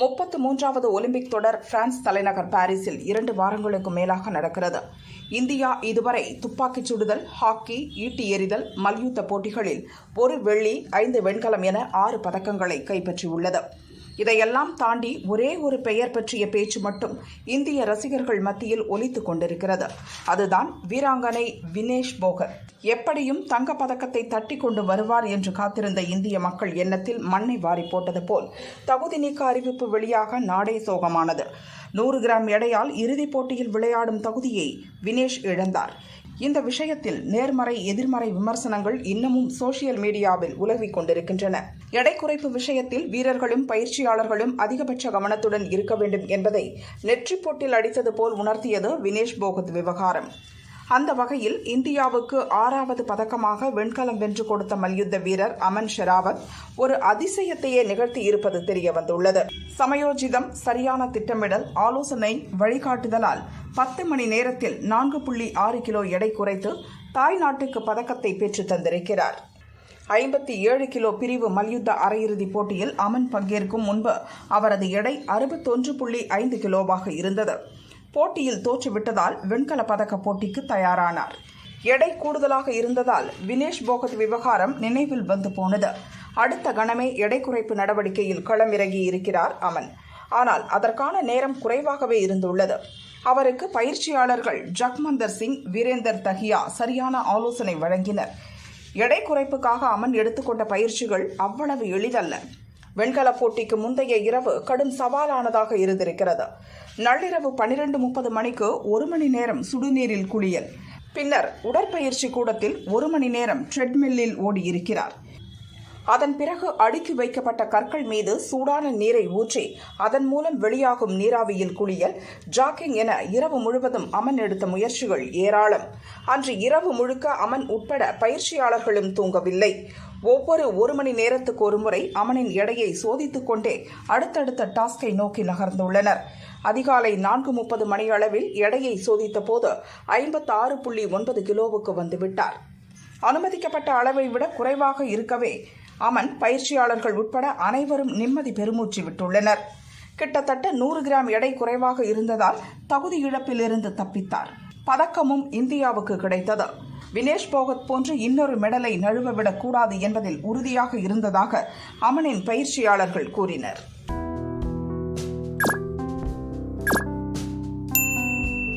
முப்பத்து மூன்றாவது ஒலிம்பிக் தொடர் பிரான்ஸ் தலைநகர் பாரிஸில் இரண்டு வாரங்களுக்கு மேலாக நடக்கிறது. இந்தியா இதுவரை துப்பாக்கிச் சுடுதல் ஹாக்கி ஈட்டி எறிதல் மல்யுத்த போட்டிகளில் ஒரு வெள்ளி ஐந்து வெண்கலம் என ஆறு பதக்கங்களை கைப்பற்றியுள்ளது. இதையெல்லாம் தாண்டி ஒரே ஒரு பெயர் பற்றிய பேச்சு மட்டும் இந்திய ரசிகர்கள் மத்தியில் ஒலித்துக் கொண்டிருக்கிறது. அதுதான் வீராங்கனை வினேஷ் போகர் எப்படியும் தங்க பதக்கத்தை தட்டி கொண்டு வருவார் என்று காத்திருந்த இந்திய மக்கள் எண்ணத்தில் மண்ணை வாரி போட்டது போல் தகுதி நீக்க அறிவிப்பு வெளியாக நாடே சோகமானது. நூறு கிராம் எடையால் இறுதிப் போட்டியில் விளையாடும் தகுதியை வினேஷ் இழந்தார். இந்த விஷயத்தில் நேர்மறை எதிர்மறை விமர்சனங்கள் இன்னமும் சோசியல் மீடியாவில் உலவிக் கொண்டிருக்கின்றன. எடை குறைப்பு விஷயத்தில் வீரர்களும் பயிற்சியாளர்களும் அதிகபட்ச கவனத்துடன் இருக்க வேண்டும் என்பதை நெற்றி போட்டில் அடித்தது போல் உணர்த்தியது வினேஷ் போகத் விவகாரம். அந்த வகையில் இந்தியாவுக்கு ஆறாவது பதக்கமாக வெண்கலம் வென்று கொடுத்த மல்யுத்த வீரர் அமன் ஷெராவத் ஒரு அதிசயத்தையே நிகழ்த்தி இருப்பது தெரிய வந்துள்ளது. சமயோஜிதம் சரியான திட்டமிடல் ஆலோசனை வழிகாட்டுதலால் பத்து மணி நேரத்தில் நான்கு புள்ளி ஆறு கிலோ எடை குறைத்து தாய் நாட்டுக்கு பதக்கத்தை பெற்று தந்திருக்கிறார். ஐம்பத்தி ஏழு கிலோ பிரிவு மல்யுத்த அரையிறுதிப் போட்டியில் அமன் பங்கேற்கும் முன்பு அவரது எடை அறுபத்தொன்று புள்ளி ஐந்து கிலோவாக இருந்தது. போட்டியில் தோற்றுவிட்டதால் வெண்கல பதக்க போட்டிக்கு தயாரானார். எடை கூடுதலாக இருந்ததால் வினேஷ் போகத் விவகாரம் நினைவில் வந்து போனது. அடுத்த கணமே எடை குறைப்பு நடவடிக்கையில் களமிறங்கி இருக்கிறார் அமன். ஆனால் அதற்கான நேரம் குறைவாகவே இருந்துள்ளது. அவருக்கு பயிற்சியாளர்கள் ஜக்மந்தர் சிங் வீரேந்தர் தஹியா சரியான ஆலோசனை வழங்கினர். எடை குறைப்புக்காக அமன் எடுத்துக்கொண்ட பயிற்சிகள் அவ்வளவு எளிதல்ல. வெண்கல போட்டிக்கு முந்தைய இரவு கடும் சவாலானதாக இருந்திருக்கிறது. நள்ளிரவு பன்னிரண்டு முப்பது மணிக்கு ஒரு மணி நேரம் சுடுநீரில் குளியல். பின்னர் உடற்பயிற்சி கூடத்தில் ஒரு மணி நேரம் ட்ரெட்மில்லில் ஓடியிருக்கிறார். அதன் பிறகு அடுக்கி வைக்கப்பட்ட கற்கள் மீது சூடான நீரை ஊற்றி அதன் மூலம் வெளியாகும் நீராவியில் குளியல் ஜாக்கிங் என இரவு முழுவதும் அமன் எடுத்த முயற்சிகள் ஏராளம். அன்று இரவு முழுக்க அமன் உட்பட பயிற்சியாளர்களும் தூங்கவில்லை. ஒவ்வொரு ஒரு மணி நேரத்துக்கு ஒரு முறை அமனின் எடையை சோதித்துக் கொண்டே அடுத்தடுத்த டாஸ்கை நோக்கி நகர்ந்துள்ளனர். அதிகாலை நான்கு முப்பது மணியளவில் எடையை சோதித்த போது ஐம்பத்தாறு புள்ளி ஒன்பது கிலோவுக்கு வந்துவிட்டார். அனுமதிக்கப்பட்ட அளவை விட குறைவாக இருக்கவே அமன் பயிற்சியாளர்கள் உட்பட அனைவரும் நிம்மதி பெருமூச்சு விட்டுள்ளனர். கிட்டத்தட்ட நூறு கிராம் எடை குறைவாக இருந்ததால் தகுதி இழப்பிலிருந்து தப்பித்தார். பதக்கமும் இந்தியாவுக்கு கிடைத்தது. வினேஷ் போகத் போன்று இன்னொரு மெடலை நழுவவிடக் கூடாது என்பதில் உறுதியாக இருந்ததாக அமனின் பயிற்சியாளர்கள் கூறினர்.